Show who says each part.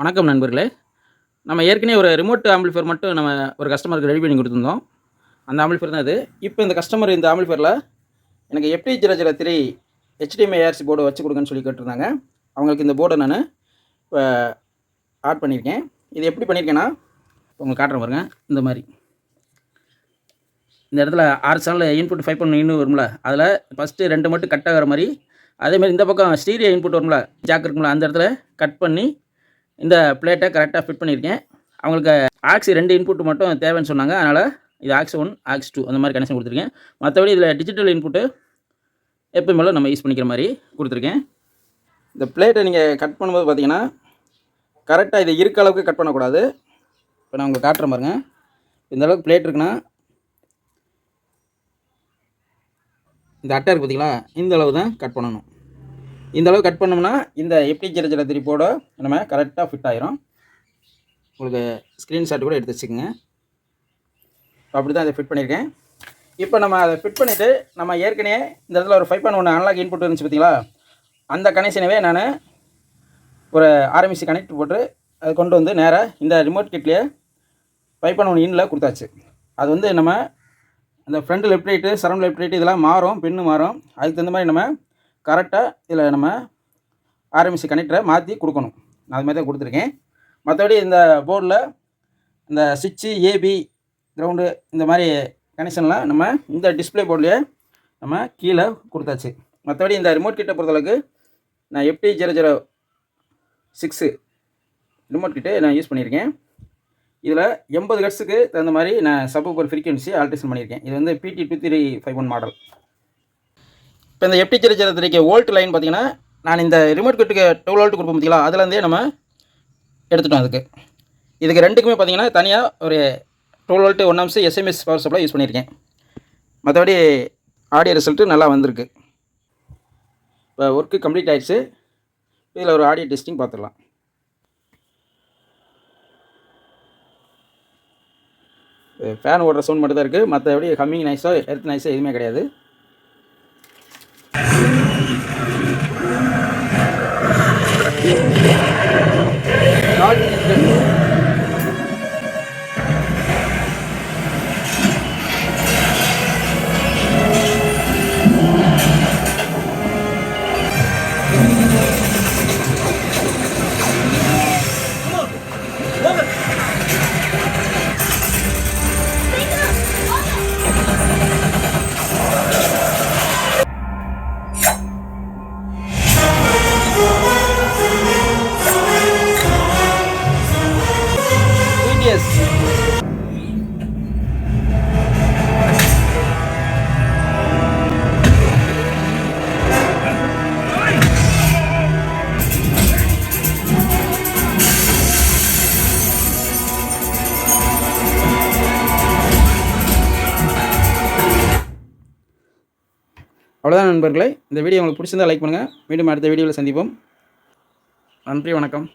Speaker 1: வணக்கம் நண்பர்களே. நம்ம ஏற்கனவே ஒரு ரிமோட் ஆம்பிளிஃபர் மட்டும் நம்ம ஒரு கஸ்டமருக்கு ரெடி பண்ணி கொடுத்துருந்தோம். அந்த ஆம்பிளிஃபர் தான் இது. இப்போ இந்த கஸ்டமர் இந்த ஆம்பிளிஃபரில் எனக்கு எப்படி zero zero three HDMI ARC board வச்சு கொடுங்கன்னு சொல்லி கேட்டிருந்தாங்க. அவங்களுக்கு இந்த போர்டை நான் இப்போ ஆட் பண்ணியிருக்கேன் இது எப்படி பண்ணியிருக்கேன்னா இப்போ உங்களுக்கு காட்டுறேன் பாருங்க. இந்த மாதிரி. இந்த இடத்துல ஆறு சேனலில் இன்புட் ஃபைவ் பண்ண இன்னும் வரும்ல. அதில் ஃபஸ்ட்டு ரெண்டு மட்டும் கட் ஆகிற மாதிரி. அதேமாதிரி இந்த பக்கம் ஸ்டீரியோ இன்புட் வரும்ல. ஜாக் இருக்கும்ல அந்த இடத்துல கட் பண்ணி இந்த பிளேட்டை கரெக்டாக ஃபிட் பண்ணியிருக்கேன். அவங்களுக்கு ஆக்சி ரெண்டு இன்புட் மட்டும் தேவைன்னு சொன்னாங்க. அதனால் இது ஆக்ஸ் ஒன் ஆக்ஸ் டூ அந்த மாதிரி கனெக்ஷன் கொடுத்துருக்கேன். மற்றபடி இதில் டிஜிட்டல் இன்புட்டு எப்பயுமே நம்ம யூஸ் பண்ணிக்கிற மாதிரி கொடுத்துருக்கேன். இந்த பிளேட்டை நீங்கள் கட் பண்ணும்போது பார்த்தீங்கன்னா கரெக்டாக இது இருக்க அளவுக்கு கட் பண்ணக்கூடாது. இப்போ நான் உங்களுக்கு காட்டுறேன் பாருங்கள் இந்த அளவுக்கு பிளேட் இருக்குன்னா இந்த அட்டை இருக்குது பார்த்தீங்களா இந்த அளவு தான் கட் பண்ணணும். இந்த அளவு கட் பண்ணோம்னா இந்த எப்படி ஜிர திருப்போட நம்ம கரெக்டாக ஃபிட் ஆயிரும். உங்களுக்கு ஸ்க்ரீன்ஷாட் கூட எடுத்து வச்சுக்கோங்க. அப்படி தான் இதை ஃபிட் பண்ணியிருக்கேன் இப்போ நம்ம அதை ஃபிட் பண்ணிவிட்டு நம்ம ஏற்கனவே இந்த இடத்துல ஒரு ஃபைவ் பாயிண்ட் ஒன்று அனலாக் இன்புட் இருந்துச்சு பார்த்தீங்களா? அந்த கனெக்ஷனவே நான் ஒரு ஆர்எம்சி கனெக்ட் போட்டு அதை கொண்டு வந்து நேராக இந்த ரிமோட் கிட்லேயே ஃபைவ் பாயிண்ட் ஒன்று இன்ல கொடுத்தாச்சு. அது வந்து நம்ம அந்த front left right surround left right இதெல்லாம் மாறும் பின்னு மாறும். அதுக்கு தகுந்த மாதிரி நம்ம கரெக்டாக இதில் நம்ம ஆர்எம்சி கனெக்டரை மாற்றி கொடுக்கணும். நான் அது மாதிரி தான் கொடுத்துருக்கேன். மற்றபடி இந்த போர்டில் இந்த சுவிட்சு ஏபி கிரவுண்டு இந்த மாதிரி கனெக்ஷன்லாம் நம்ம இந்த டிஸ்பிளே போர்ட்லேயே நம்ம கீழே கொடுத்தாச்சு. மற்றபடி இந்த ரிமோட் கிட்ட பொறுத்தளவுக்கு நான் எப்டி ஜீரோ ஜீரோ சிக்ஸு ரிமோட் கிட்டே நான் யூஸ் பண்ணியிருக்கேன். இதில் எண்பது ஹெர்ட்ஸுக்கு தகுந்த மாதிரி நான் சப்போக்கர் ஃப்ரீக்வன்சி ஆல்ட்ரேஷன் பண்ணியிருக்கேன். இது வந்து PD two three five one model இப்போ இந்த FT zero zero volt line பார்த்தீங்கன்னா நான் இந்த ரிமோட் கிட்டுக்கு டுவெல் ஓல்ட் கொடுப்போம் பார்த்தீங்களா? அதுலேருந்தே நம்ம எடுத்துட்டோம் அதுக்கு. இதுக்கு ரெண்டுக்குமே பார்த்தீங்கன்னா தனியாக ஒரு twelve volt one amps SMPS power supply use பண்ணியிருக்கேன். மற்றபடி ஆடியோ ரிசல்ட்டு நல்லா வந்திருக்கு. இப்போ ஒர்க்கு கம்ப்ளீட் ஆகிடுச்சு இதில் ஒரு ஆடியோ டெஸ்டிங் பார்த்துடலாம். ஃபேன் ஓடுற சவுண்ட் மட்டும் தான் இருக்குது மற்றபடி ஹம்மிங் நைஸோ எர்த் நைஸோ எதுவுமே கிடையாது. அவ்வளோதான் நண்பர்களே. இந்த வீடியோ உங்களுக்கு பிடிச்சிருந்தா லைக் பண்ணுங்கள் மீண்டும் அடுத்த வீடியோவில் சந்திப்போம். நன்றி வணக்கம்.